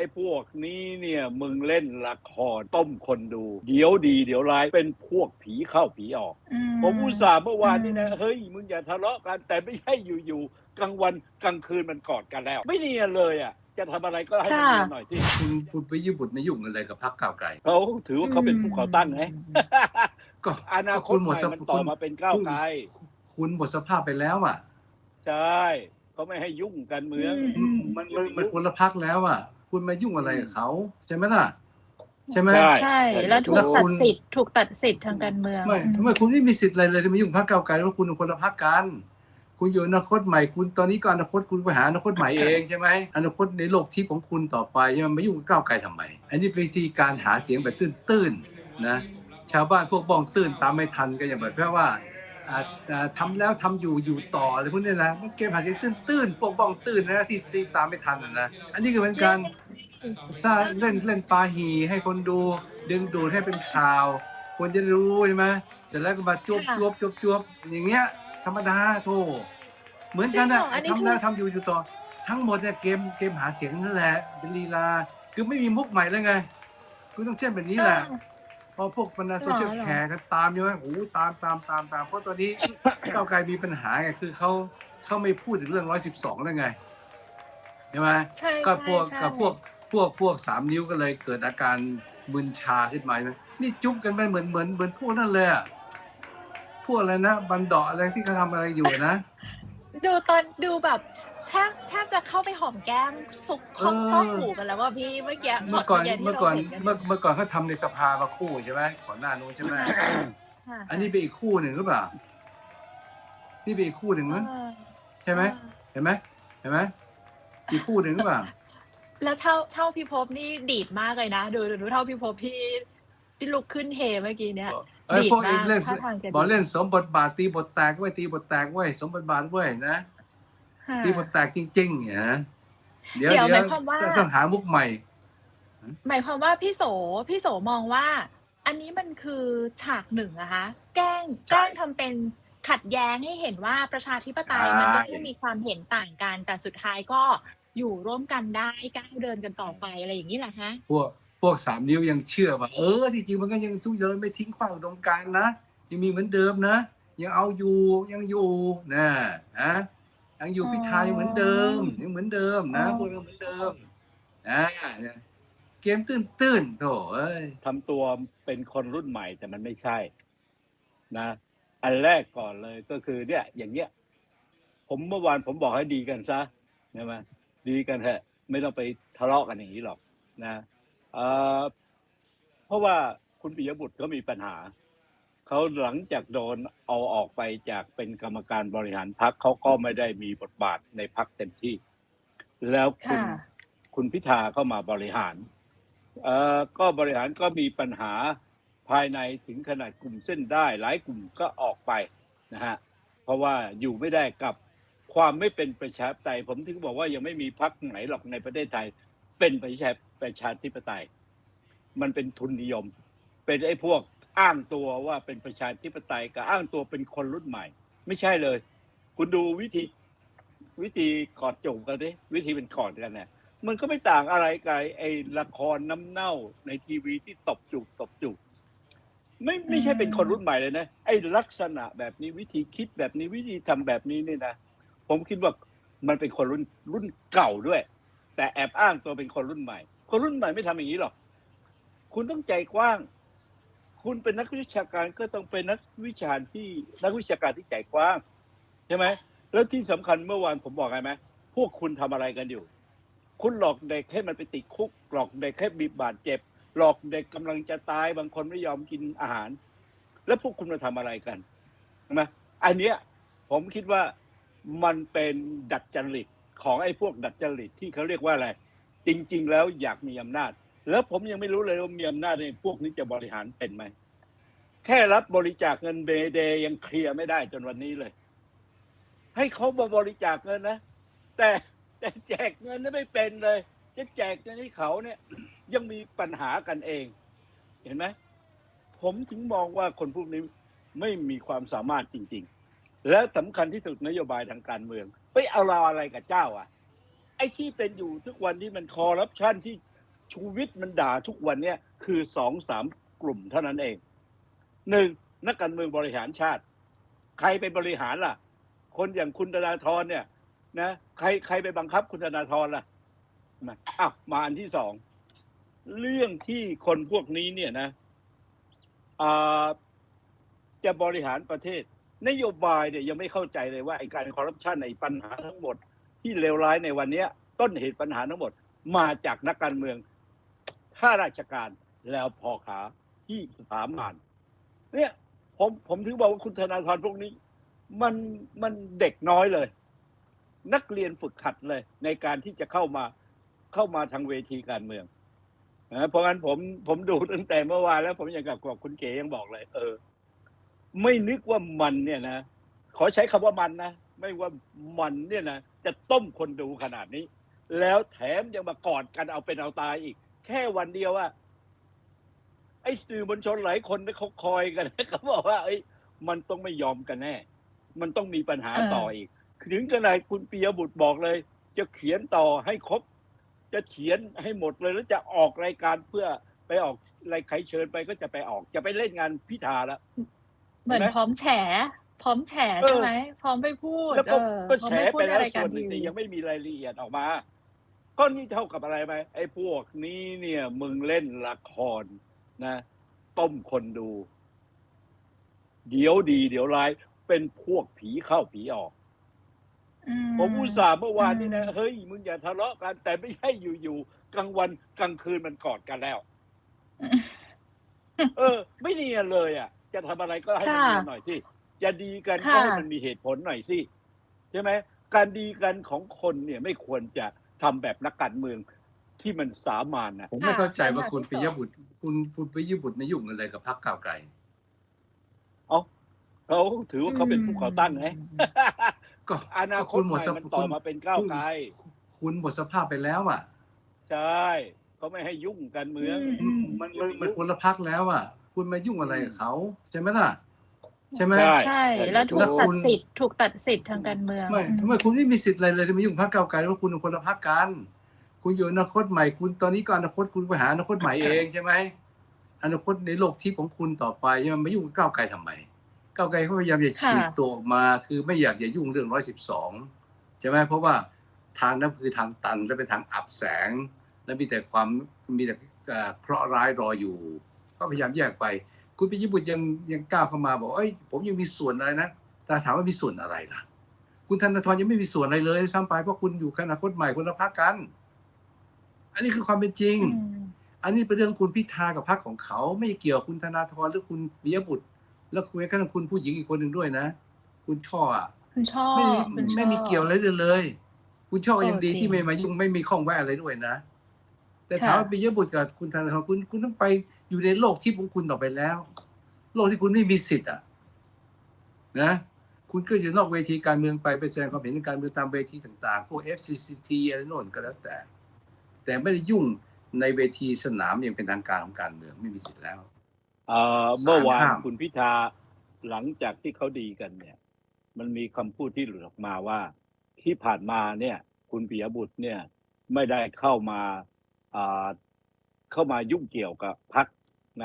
อ้พวกนี้เนี่ยมึงเล่นละครต้มคนดู เดี๋ยวดีเดี๋ยวร้ายเป็นพวกผีเข้าผีออกอืผมอุตส่าห์เมื่อวานนี้นะอืมเฮ้ยมึงอย่าทะเลาะกันแต่ไม่ใช่อยู่ๆกลางวันกลางคืนมันกอดกันแล้ว ไม่เนียนเลยอะจะทำอะไรก็ให้มันเนียนหน่อยที่คุณคุณไปญี่ปุ่นในยุ่งอะไรกับพรรคก้าวไกลเขาถือว่าเขาเป็นผู้ก่อตั้งไงก็อนาคตคุณใหหมดม่สมันภต่อคุณมาเป็นก้าวไกลคุณหมดสภาพไปแล้วอะ ใช่เขาไม่ให้ยุ่งการเมืองอืมมันมันมันคนละพักแล้วอะ คุณมายุ่งอะไรกับเขาใช่ไหมล่ะ ใช่ไหมใช่ใช่แล้วถูแล้กวตัคุดณสิทธิ์ถูกตัดสิทธิ์ทางการเมืองไม่อืมทำไมคุณไม่มีสิทธิ์อะไรเลยที่มายุ่งพรรคก้าวไกลเพราะคุณเป็นคนละพักกันคุณอยู่อนาคตใหม่คุณตอนนี้ก็อนาคตคุณไปหาอนาคตใหม่เองใช่ไหมอนาคตในโลกทิพย์ของคุณต่อไปใช่ไหมมายุ่งกับก้าวไกลทำไมอันนี้เป็นวิธีการหาเสียงแบบตื้นๆนะ ชาวบ้านพวกบ้องตื้นตามไม่ทันก็อย่างแบบแค่ว่าอ่าอ่า ทำแล้วทำอยู่อยู่ต่ออะไรพวกนี้นะมันเกมหาเสียงตื้นๆพวกบ้องตื้นนะที่ที่ตามไม่ทันนะนะอันนี้ก็เป็นการสร้างเล่นเล่นปาหีให้คนดูดึงดูดให้เป็นข่าว คนจะรู้ใช่ไหมเสร็จแล้วก็มาจวบจวบจวบจวบอย่างเงี้ย ธรรมดาโธ่เหมือนกันนะจริงเหรออันนี้ทำแล้วทำอยู่อยู่ต่อ ทั้งหมดเนี่ยเกมเกมหาเสียงนั่นแหละเป็นลีลาคือไม่มีมุกใหม่แล้วไงคุณต้องเชื่อแบบนี้แหละ พอพวกบรรดาโซเชียลเหรอแคร์กันตามใช่ไหมโอ้โหตามตามตามตาม เพราะตอนนี้ก้าวไกลมีปัญหาไงคือเขาเขาไม่พูดถึงเรื่องร้อยสิบสองแล้วไงใช่ไหมใช่ก็พวกใช่กับพวกพวกพวกสามนิ้วก็เลยเกิดอาการมึนชาขึ้นมาใช่ไหมนี่จุ๊บกันไปเหมือนเหมือนเหมือนพวกนั่นเลยอะพวกอะไรนะบันเดาะอะไรที่เขาทำอะไรอยู่นะ ดูตอนดูแบบ แทบแทบจะเข้าไปหอมแก้มซุกห้องเออซอกหูกันแล้วว่าพี่เมื่อกี้ช็เมื่ออตก่อนเมื่อกี้เมื่อที่ก่อนเราเห็นกันเมื่อเมื่อก่อนเขาทำในสภามาคู่ใช่ไหมก่อนหน้านู้นใช่ไหมค่ะอันนี้เป็นอีกคู่หนึ่งหรือเปล่านี่เป็นอีกคู่หนึ่งมั้ยเออใช่ไหมเห็นไหมเห็นไหมอีกคู่หนึ่งหรือเปล่าแล้วเท่าเท่าพี่ภพนี่ดีดมากเลยนะดูดูเท่าพี่ภพที่ที่ลุกขึ้นเฮเมื่อกี้เนี้ยเอ้ยดีดพวกเองมากเล่นท่าทางจะดีบอกเล่นสมบทบาทตีบทแตกไว้ยตีบทแตกไว้ยสมบทบาทไว้ยนะ ค่ะตีบทแตกจริงๆเนี่ยนะเดี๋ยวเดี๋ยวเดี๋ยวหมายความว่าต้องต้องหามุกใหม่ หมายความว่าพี่โสพี่โสมองว่า อันนี้มันคือฉากหนึ่งนะคะแกล้งใช่แกล้งทำเป็นขัดแย้งให้เห็นว่าประชาธิปไตยใช่มันก็ไม่มีความเห็นต่างกัน แต่สุดท้ายก็อยู่ร่วมกันได้ก้าวเดินกันต่อไปอะไรอย่างนี้แหละฮะพวกพวกสามนิ้วยังเชื่อว่าเออที่จริงมันก็ยังทุกอย่างไม่ทิ้งขว้างอุดมการณ์นะยังมีเหมือนเดิมนะ ยังเอาอยู่ยังอยู่นะนะ ยังอยู่อ๋อพิธายังเหมือนเดิมยังเหมือนเดิมนะอ๋อพวกยังเหมือนเดิมอ่าเนี่ยเกมตื้นๆโถเอ้ยทำตัวเป็นคนรุ่นใหม่แต่มันไม่ใช่ นะ อันแรกก่อนเลยก็คือเนี่ย อย่างเงี้ย ผมเมื่อวานผมบอกให้ดีกันซะใช่ไหมดีกันเถอะไม่ต้องไปทะเลาะกันอย่างนี้หรอก นะเอ่อเพราะว่าคุณปิยบุตรเขามีปัญหา เขาหลังจากโดนเอาออกไปจากเป็นกรรมการบริหารพักเขาก็ไม่ได้มีบทบาทในพักเต็มที่ แล้วคุณค่ะ คุณพิธาเข้ามาบริหารเอ่อก็บริหารก็มีปัญหาภายในถึงขนาดกลุ่มเส้นได้ หลายกลุ่มก็ออกไปนะฮะเพราะว่าอยู่ไม่ได้กับความไม่เป็นประชาธิปไตย ผมถึงบอกว่ายังไม่มีพรรคไหนหรอกในประเทศไทย เป็นประชาประชาธิปไตย มันเป็นทุนนิยม เป็นไอ้พวก อ้างตัวว่าเป็นประชาธิปไตยกับอ้างตัวเป็นคนรุ่นใหม่ ไม่ใช่เลย คุณดูวิธี วิธีกอดจูบกันดิวิธีเป็นกอดกันเนี่ยมันก็ไม่ต่างอะไรกับไอ้ละครน้ำเน่าในทีวีที่ตบจูบตบจูบไม่ไม่ใช่เป็นคนรุ่นใหม่เลยนะไอ้ลักษณะแบบนี้วิธีคิดแบบนี้วิธีทำแบบนี้เนี่ยนะผมคิดว่ามันเป็นคนรุ่นรุ่นเก่าด้วย แต่แอบอ้างตัวเป็นคนรุ่นใหม่ คนรุ่นใหม่ไม่ทำอย่างนี้หรอก คุณต้องใจกว้าง คุณเป็นนักวิชาการก็ต้องเป็นนักวิชาที่นักวิชาการที่ใจกว้างใช่ไหมแล้วที่สำคัญเมื่อวานผมบอกไงไหมพวกคุณทำอะไรกันอยู่ คุณหลอกเด็กให้มันไปติดคุก หลอกเด็กให้มีบาดเจ็บ หลอกเด็กกำลังจะตายบางคนไม่ยอมกินอาหาร แล้วพวกคุณมาทำอะไรกันใช่ไหมอันเนี้ยผมคิดว่ามันเป็นดัดจริตของไอ้พวกดัดจริตที่เขาเรียกว่าอะไร จริง ๆ แล้วอยากมีอำนาจ แล้วผมยังไม่รู้เลยว่ามีอำนาจในพวกนี้จะบริหารเป็นไหม แค่รับบริจาคเงินเบเดยังเคลียร์ไม่ได้จนวันนี้เลย ให้เขามาบริจาคเงินนะ แต่แต่แจกเงินนั้นไม่เป็นเลย จะแจกเงินให้เขาเนี่ย ยังมีปัญหากันเอง เห็นไหมผมถึงมองว่าคนพวกนี้ไม่มีความสามารถจริง ๆ และสำคัญที่สุดนโยบายทางการเมือง ไปเอาเราอะไรกับเจ้าอะไอ้ที่เป็นอยู่ทุกวันนี้มันคอร์รัปชันที่ ชูวิทย์มันด่าทุกวันเนี่ยคือสองสามกลุ่มเท่านั้นเองหนึ่งนักการเมืองบริหารชาติ ใครไปบริหารล่ะ คนอย่างคุณธนาธรเนี่ยนะใครใครไปบังคับคุณธนาธรล่ะมาอ้าวมาอันที่สองเรื่องที่คนพวกนี้เนี่ยนะจะบริหารประเทศ นโยบายเนี่ยยังไม่เข้าใจเลยว่าไอการคอร์รัปชันในปัญหาทั้งหมด ที่เลวร้ายในวันนี้ต้นเหตุปัญหาทั้งหมด มาจากนักการเมือง ข้าราชการแล้วพอขาที่สามัญเนี่ยผมผมถึงบอกว่าคุณธนาธรพวกนี้ มันมันเด็กน้อยเลย นักเรียนฝึกหัดเลย ในการที่จะเข้ามาเข้ามาทางเวทีการเมืองนะเพราะงั้นผมผมดูตั้งแต่เมื่อวานแล้ว ผมยังกับกับคุณเก๋ยังบอกเลย เออ ไม่นึกว่ามันเนี่ยนะขอใช้คำว่ามันนะไม่ว่ามันเนี่ยนะจะต้มคนดูขนาดนี้ แล้วแถมยังมากอดกันเอาเป็นเอาตายอีก แค่วันเดียวว่าไอ้สื่อมวลชนหลายคนเขาคอยกันเขาบอกว่าเอ้ยมันต้องไม่ยอมกันแน่ มันต้องมีปัญหาเออต่ออีกถึงขนาดคุณปิยบุตรบอกเลย จะเขียนต่อให้ครบ จะเขียนให้หมดเลยแล้วจะออกรายการเพื่อไปออกรายใครเชิญไปก็จะไปออก จะไปเล่นงานพิธาแล้วเหมือนเห็นไหมพร้อมแฉพร้อมแฉเออใช่ไหมพร้อมไปพูดแล้วก็เออก็พร้อมแฉไปพูไปดในแล้วรายส่การวนหนึ่งทีแต่วียังไม่มีรายละเอียดออกมา ก็นี่เท่ากับอะไรไหมไอ้พวกนี้เนี่ยมึงเล่นละครนะ ต้มคนดู เดี๋ยวดี เดี๋ยวร้าย เป็นพวกผีเข้าผีออกอืผมอุตส่าห์เมื่อวานนี่นะอืมเฮ้ยมึงอย่าทะเลาะกัน แต่ไม่ใช่อยู่ๆกลางวันกลางคืนมันกอดกันแล้ว เออ ไม่เนียนเลย อะ จะทำอะไรก็ให้มันค่ะเนียนหน่อยสิจะดีกันก็ค่ะให้มันมีเหตุผลหน่อยสิใช่ไหมการดีกันของคนเนี่ยไม่ควรจะ ทำแบบนักการเมืองที่มันสามานนะผมไม่เข้าใจว่าค่ะคุณพี่ปิโสยบุตร คุณคุณปิยบุตรในยุ่งอะไรกับพรรคก้าวไกลเขาถือว่าเขาเป็นผู้ก่อตั้งไงก็อนาคตคุณใหหมดม่สมันภาพต่อคุณมาเป็นก้าวไกลคุณหมดสภาพไปแล้วอะ ใช่เขาไม่ให้ยุ่งการเมืองอืมมันมันมันคนละพักแล้วอะ คุณมายุ่งอะไรกับเขาใช่ไหมล่ะ ใช่ไหมใช่ใช่แล้วถูแล้กวตัคุดณสิทธิ์ถูกตัดสิทธิ์ทางการเมืองไม่อืมทำไมคุณไม่มีสิทธิ์อะไรเลยที่มายุ่งพรรคก้าวไกลเพราะคุณเป็นคนละพักกัน คุณอยู่อนาคตใหม่คุณตอนนี้ก็อนาคตคุณไปหาอนาคตใหม่เองใช่ไหมอนาคตในโลกที่ของคุณต่อไปใช่ไหมมายุ่งกับก้าวไกลทำไมก้าวไกลเขาพยายามจะฉีกตัวออกมา คือไม่อยากจะยุ่งเรื่องร้อยสิบสองใช่ไหมเพราะว่าทางนั้นคือทางตันและเป็นทางอับแสง และมีแต่ความมีแต่เอ่อเคราะห์ร้ายรออยู่ ก็พยายามแยกไป คุณปิยบุตรยังยังก้าวเข้ามาบอกเอ้ยผมยังมีส่วนอะไรนะแต่ถามว่ามีส่วนอะไรล่ะ คุณธนาธรยังไม่มีส่วนอะไรเลยซ้ำไปเพราะคุณอยู่คณะคตใหม่คนละพักกัน อันนี้คือความเป็นจริงอืมอันนี้เป็นเรื่องคุณพิธากับพรรคของเขา ไม่เกี่ยวกับคุณธนาธรหรือคุณปิยบุตร แล้วคุยกันกับคุณผู้หญิงอีกคนหนึ่งด้วยนะ คุณช่ออะคุณชอบไม่มีคุณชอบไม่มีเกี่ยวอะไรเลยคุณช่อยังดีเออจริงที่ไม่มายุ่งไม่มีข้องแวะอะไรด้วยนะ แต่ค่ะถามว่าปิยบุตรกับคุณธนาธรคุณคุณต้องไป อยู่ในโลกที่ของคุณต่อไปแล้ว โลกที่คุณไม่มีสิทธิ์อะนะคุณก็อยู่นอกเวทีการเมืองไปไปแสดงความเห็นทางการเมืองตามเวทีต่างๆ พวก FCCT อะไรโน่นก็แล้วแต่ แต่ไม่ได้ยุ่งในเวทีสนามอย่างเป็นทางการของการเมืองไม่มีสิทธิ์แล้วเอ่อเมื่อวานห้ามคุณพิธาหลังจากที่เขาดีกันเนี่ย มันมีคำพูดที่หลุดออกมาว่า ที่ผ่านมาเนี่ย คุณปิยบุตรเนี่ยไม่ได้เข้ามาอ่าเข้ามายุ่งเกี่ยวกับพัก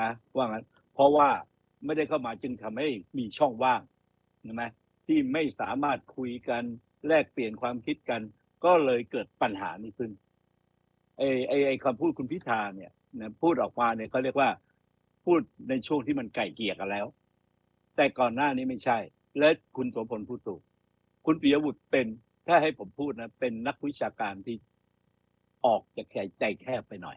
นะว่างั้นเพราะว่าไม่ได้เข้ามาจึงทำให้มีช่องว่างใช่ไหมที่ไม่สามารถคุยกันแลกเปลี่ยนความคิดกัน ก็เลยเกิดปัญหานี้ขึ้นไอ้ไอ้ไอ้คำพูดคุณพิธาเนี่ยนะพูดออกมาเนี่ยเขาเรียกว่า พูดในช่วงที่มันไก่เกี่ยกันแล้ว แต่ก่อนหน้านี้ไม่ใช่ และคุณโสพลพูดถูก คุณปิยบุตรเป็นถ้าให้ผมพูดนะ เป็นนักวิชาการที่ออกจากแค่ใจแคบไปหน่อย